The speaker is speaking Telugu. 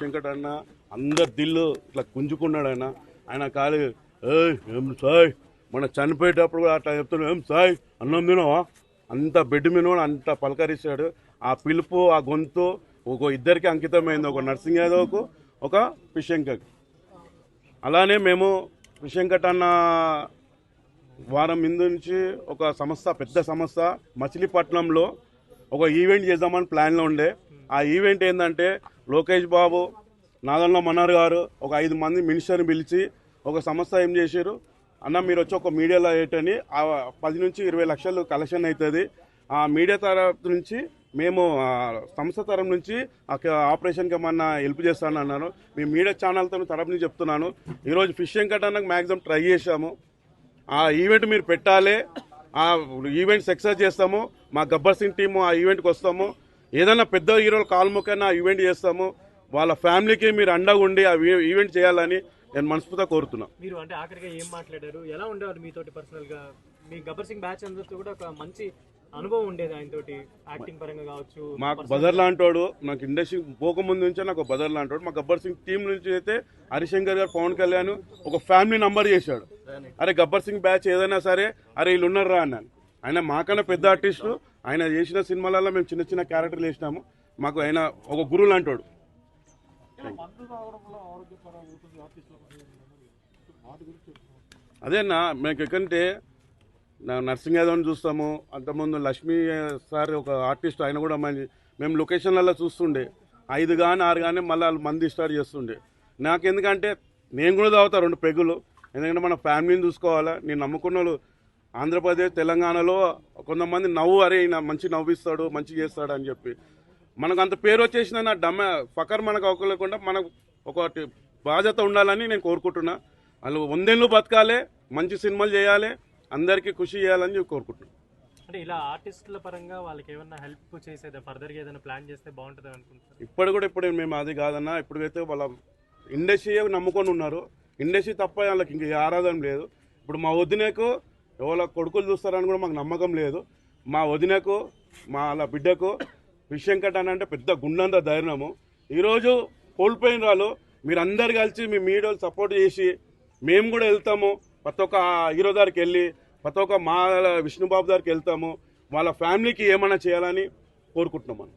శంకట్ అన్న అందరు దిల్లు ఇట్లా కుంజుకున్నాడు ఆయన. ఆయన కాలు ఏయ్ ఏం సాయ్? మన చనిపోయేటప్పుడు కూడా అట్లా చెప్తున్నాడు ఏం సాయ్? అన్నం తినవా? అంత బెడ్ మీద కూడా అంత పలకరిస్తాడు. ఆ పిలుపు ఆ గొంతు ఒక ఇద్దరికి అంకితమైంది ఒక నర్సింగ్ యాదవ్కు ఒక పిషంకకి అలానే మేము పిశంకట్ అన్న వారం ముందు నుంచి ఒక సంస్థ పెద్ద సంస్థ మచిలీపట్నంలో ఒక ఈవెంట్ చేద్దామని ప్లాన్లో ఉండే. ఆ ఈవెంట్ ఏంటంటే లోకేష్ బాబు నాదన్న మన్నార్ గారు ఒక ఐదు మంది మినిస్టర్ని పిలిచి ఒక సంస్థ ఏం చేశారు? అన్న మీరు వచ్చి ఒక మీడియాలో ఏంటని ఆ పది నుంచి ఇరవై లక్షలు కలెక్షన్ అవుతుంది. ఆ మీడియా తరఫు నుంచి మేము సంస్థ తరం నుంచి ఆ ఆపరేషన్కి ఏమన్నా హెల్ప్ చేస్తాను అన్నాను మీ మీడియా ఛానల్తో తరపు నుంచి చెప్తున్నాను. ఈరోజు ఫిషింగ్ కట్టడానికి మ్యాక్సిమం ట్రై చేశాము. ఆ ఈవెంట్ మీరు పెట్టాలి. ఆ ఈవెంట్ సక్సెస్ చేస్తాము. మా గబ్బర్ సింగ్ టీము ఆ ఈవెంట్కి వస్తాము. ఏదైనా పెద్ద హీరోలు కాలు మొక్కైనా ఆ ఈవెంట్ చేస్తాము వాళ్ళ ఫ్యామిలీకి మీరు అండగా ఉండి ఆ ఈవెంట్ చేయాలని నేను మనస్ఫూర్తిగా కోరుతున్నాను మీరు అంటే ఆఖరిగా ఏం మాట్లాడారు? ఎలా ఉండేవారు మీతోటి పర్సనల్గా? మీ గబ్బర్ సింగ్ బ్యాచ్ అందరితో కూడా ఒక మంచి అనుభవం ఉండేది ఆయనతోటి యాక్టింగ్ పరంగా కావచ్చు మాకు బదర్ లాంటోడు నాకు ఇండస్ట్రీ పోకముందు నుంచే నాకు బదర్ లాంటోడు. మా గబ్బర్ సింగ్ టీం నుంచి అయితే హరిశంకర్ గారు పవన్ కళ్యాణ్ ఒక ఫ్యామిలీ నంబర్ చేశాడు. అరే గబ్బర్ సింగ్ బ్యాచ్ ఏదైనా సరే అరే వీళ్ళు ఉన్నారా అన్నాను. ఆయన మాకన్నా పెద్ద ఆర్టిస్టు ఆయన చేసిన సినిమాలలో మేము చిన్న చిన్న క్యారెక్టర్లు వేసినాము. మాకు ఆయన ఒక గురువు లాంటోడు. అదేనా మీకు ఎక్కడంటే నా నర్సింగ్ యాదవ్ని చూస్తాము. అంతకుముందు లక్ష్మీ సార్ ఒక ఆర్టిస్ట్ ఆయన కూడా మంచి మేము లొకేషన్లలో చూస్తుండే. ఐదు కానీ ఆరు కానీ మళ్ళీ వాళ్ళు మంది స్టార్ట్ చేస్తుండే. నాకు ఎందుకంటే నేను కూడా తాగుతా రెండు పెగులు ఎందుకంటే మన ఫ్యామిలీని చూసుకోవాలా నేను నమ్ముకున్న వాళ్ళు ఆంధ్రప్రదేశ్ తెలంగాణలో కొంతమంది నవ్వు అరే మంచి నవ్విస్తాడు మంచి చేస్తాడు అని చెప్పి. మనకు అంత పేరు వచ్చేసిన డమ్మ ఫకర్ మనకు అవ్వలేకుండా మనకు ఒకటి బాధ్యత ఉండాలని నేను కోరుకుంటున్నా. వాళ్ళు వందేళ్ళు బతకాలి మంచి సినిమాలు చేయాలి అందరికీ ఖుషి చేయాలని చెప్పి కోరుకుంటున్నాను అంటే ఇలా ఆర్టిస్టుల పరంగా వాళ్ళకి ఏమన్నా హెల్ప్ చేసేది? ఫర్దర్గా ఏదైనా ప్లాన్ చేస్తే బాగుంటుంది అనుకుంటున్నారు? ఇప్పుడు కూడా ఇప్పుడు మేము అది కాదన్నా ఇప్పుడైతే వాళ్ళ ఇండస్ట్రీ నమ్ముకొని ఉన్నారు. ఇండస్ట్రీ తప్ప వాళ్ళకి ఇంక ఆరాధన లేదు. ఇప్పుడు మా వదినకు ఎవరి కొడుకులు చూస్తారని కూడా మాకు నమ్మకం లేదు. మా వదినకు మా అలా బిడ్డకు విషయంకట అని అంటే పెద్ద గుండంత ధైర్యము. ఈరోజు కోల్పోయిన వాళ్ళు మీరందరు కలిసి మీ మీడియాలు సపోర్ట్ చేసి మేము కూడా వెళ్తాము. ప్రతి ఒక్క హీరో దగ్గరికి వెళ్ళి ప్రతి ఒక్క మా విష్ణుబాబు దగ్గరికి వెళ్తాము. వాళ్ళ ఫ్యామిలీకి ఏమైనా చేయాలని కోరుకుంటున్నాం మనం.